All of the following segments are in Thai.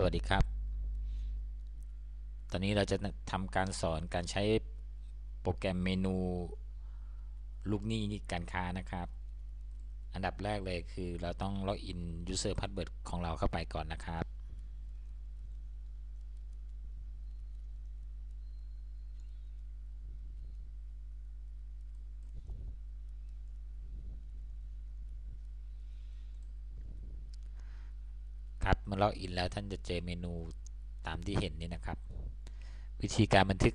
สวัสดีครับ ตอนนี้เราจะทำการสอนการใช้โปรแกรมเมนูลูกหนี้การค้านะครับ อันดับแรกเลยคือเราต้องล็อกอิน user password ของเราเข้าไปก่อนนะครับ ครับเมื่อล็อกอินแล้วท่านจะเจอเมนูตามที่เห็นนี่นะครับ วิธีการบันทึก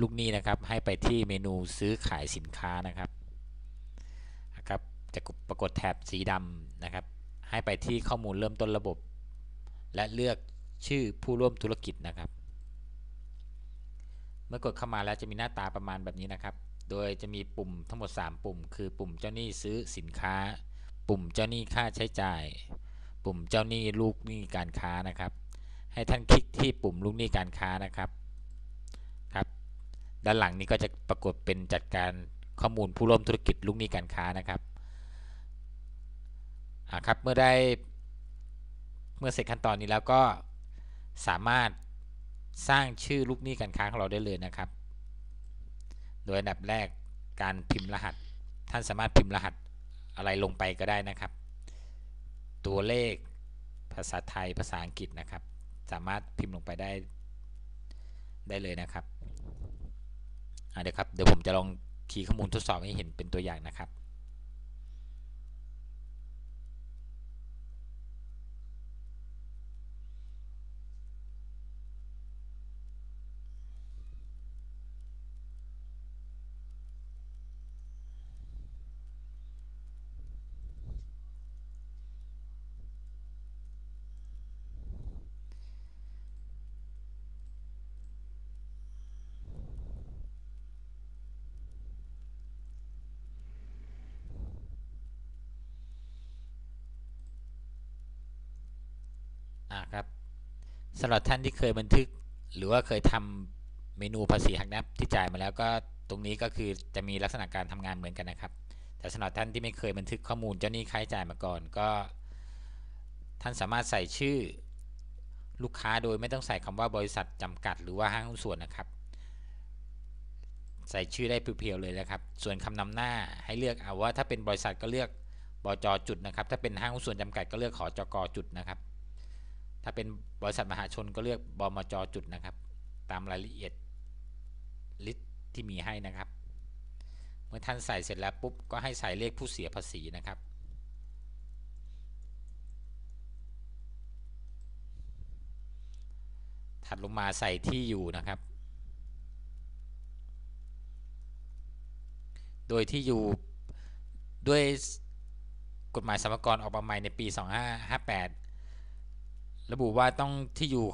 ลูกหนี้นะครับให้ไปที่เมนูซื้อขายสินค้านะครับนะครับจะปรากฏแถบสีดำนะครับ ให้ไปที่ข้อมูลเริ่มต้นระบบ และเลือกชื่อผู้ร่วมธุรกิจนะครับ เมื่อกดเข้ามาแล้วจะมีหน้าตาประมาณแบบนี้นะครับ โดยจะมีปุ่มทั้งหมด 3 ปุ่ม คือปุ่มเจ้าหนี้ซื้อสินค้า ปุ่มเจ้าหนี้ค่าใช้จ่าย ปุ่มเจ้าหนี้ลูกหนี้การค้านะครับ ให้ท่านคลิกที่ปุ่มลูกหนี้การค้านะครับครับ ด้านหลังนี้ก็จะปรากฏเป็นจัดการข้อมูลผู้ร่วมธุรกิจลูกหนี้การค้านะครับอ่าครับเมื่อได้เมื่อเสร็จขั้นตอนนี้แล้วก็สามารถสร้างชื่อลูกหนี้การค้าของเราได้เลยนะครับ โดยอันดับแรกการพิมพ์รหัส ท่านสามารถพิมพ์รหัสอะไรลงไปก็ได้นะครับ ตัวเลขภาษาไทยภาษาอังกฤษนะครับ สามารถพิมพ์ลงไปได้ได้เลยนะครับเดี๋ยวครับ เดี๋ยวผมจะลองคีย์ข้อมูลทดสอบให้เห็นเป็นตัวอย่างนะครับ สำหรับท่านที่เคยบันทึก หรือว่าเคยทำเมนูภาษีหักนับที่จ่ายมาแล้วก็ตรงนี้ก็คือจะมีลักษณะการทำงานเหมือนกันนะครับ แต่สำหรับท่านที่ไม่เคยบันทึกข้อมูลเจ้าหนี้ค่าใช้จ่ายมาก่อนก็ ท่านสามารถใส่ชื่อลูกค้าโดยไม่ต้องใส่คำว่าบริษัทจำกัด หรือว่าห้างหุ้นส่วนนะครับ ใส่ชื่อได้เพียวๆเลยนะครับ ส่วนคำนำหน้าให้เลือกเอาว่าถ้าเป็นบริษัทก็เลือกบจจุดนะครับ ถ้าเป็นห้างหุ้นส่วนจำกัดก็เลือกขอจกจุดนะครับ ถ้าเป็นบริษัทมหาชนก็เลือกบมจจุดนะครับ ตามรายละเอียดลิสต์ที่มีให้นะครับ เมื่อท่านใส่เสร็จแล้วปุ๊บก็ให้ใส่เลขผู้เสียภาษีนะครับถัดลงมาใส่ที่อยู่นะครับ โดยที่อยู่ด้วยกฎหมายสรรกรออกมาใหม่ในปี 2558 ระบุว่าต้องที่อยู่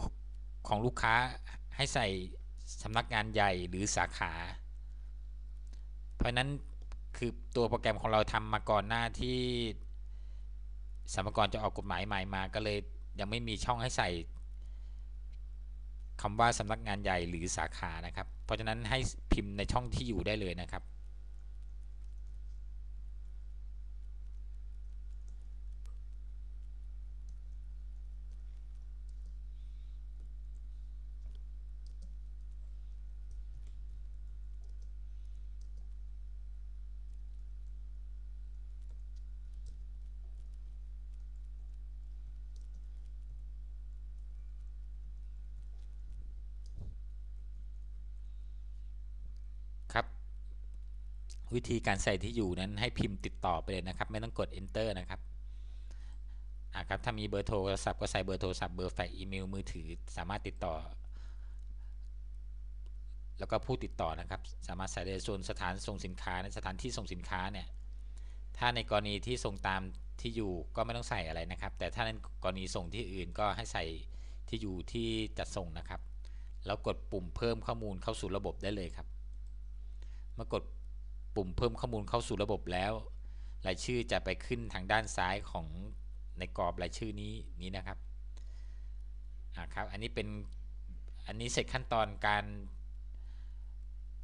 ของลูกค้าให้ใส่สำนักงานใหญ่หรือสาขา เพราะนั้นคือตัวโปรแกรมของเราทำมาก่อนหน้าที่สรรพากรจะออกกฎหมายใหม่มาก็เลยยังไม่มีช่องให้ใส่คำว่าสำนักงานใหญ่หรือสาขานะครับ เพราะฉะนั้นให้พิมพ์ในช่องที่อยู่ได้เลยนะครับ วิธีการใส่ที่อยู่นั้นให้พิมพ์ติดต่อไปเลยนะครับ ไม่ต้องกด enter นะครับอ่าครับถ้ามีเบอร์โทรศัพท์ก็ใส่เบอร์โทรศัพท์เบอร์แฟกซ์อีเมลมือถือสามารถติดต่อ แล้วก็ผู้ติดต่อนะครับ สามารถใส่ได้ส่วนสถานส่งสินค้าในสถานที่ส่งสินค้าเนี่ยถ้าในกรณีที่ส่งตามที่อยู่ก็ไม่ต้องใส่อะไรนะครับ แต่ถ้าในกรณีส่งที่อื่นก็ให้ใส่ที่อยู่ที่จัดส่งนะครับแล้วกดปุ่มเพิ่มข้อมูลเข้าสู่ระบบได้เลยครับ เมื่อกด ปุ่มเพิ่มข้อมูลเข้าสู่ระบบแล้วรายชื่อจะไปขึ้นทางด้านซ้ายของในกรอบรายชื่อนี้นี้นะครับอ่าครับ อันนี้เป็นอันนี้เสร็จขั้นตอนการ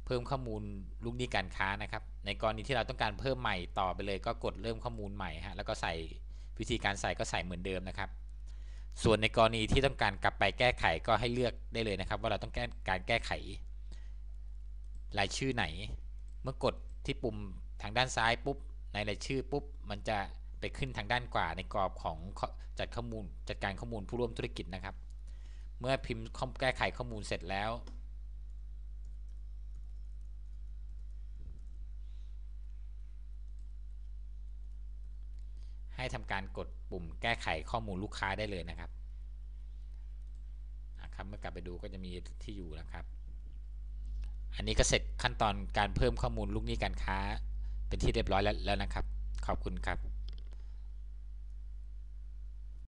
เพิ่มข้อมูลลูกหนี้การค้านะครับ ในกรณีที่เราต้องการเพิ่มใหม่ต่อไปเลย ก็กดเริ่มข้อมูลใหม่ฮะแล้วก็ใส่วิธีการใส่ก็ใส่เหมือนเดิมนะครับ ส่วนในกรณีที่ต้องการกลับไปแก้ไขก็ให้เลือกได้เลยนะครับ ว่าเราต้องการการแก้ไข รายชื่อไหน เมื่อกด ที่ปุ่มทางด้านซ้ายปุ๊บในรายชื่อปุ๊บมันจะไปขึ้นทางด้านขวาในกรอบของจัดข้อมูลจัดการข้อมูลผู้ร่วมธุรกิจนะครับ เมื่อพิมพ์ข้อแก้ไขข้อมูลเสร็จแล้ว ให้ทำการกดปุ่มแก้ไขข้อมูลลูกค้าได้เลยนะครับอะครับเมื่อกลับไปดูก็จะมีที่อยู่นะครับ อันนี้ก็เสร็จขั้นตอนการเพิ่มข้อมูลลูกหนี้การค้าเป็นที่เรียบร้อยแล้วแล้วนะครับ ขอบคุณครับ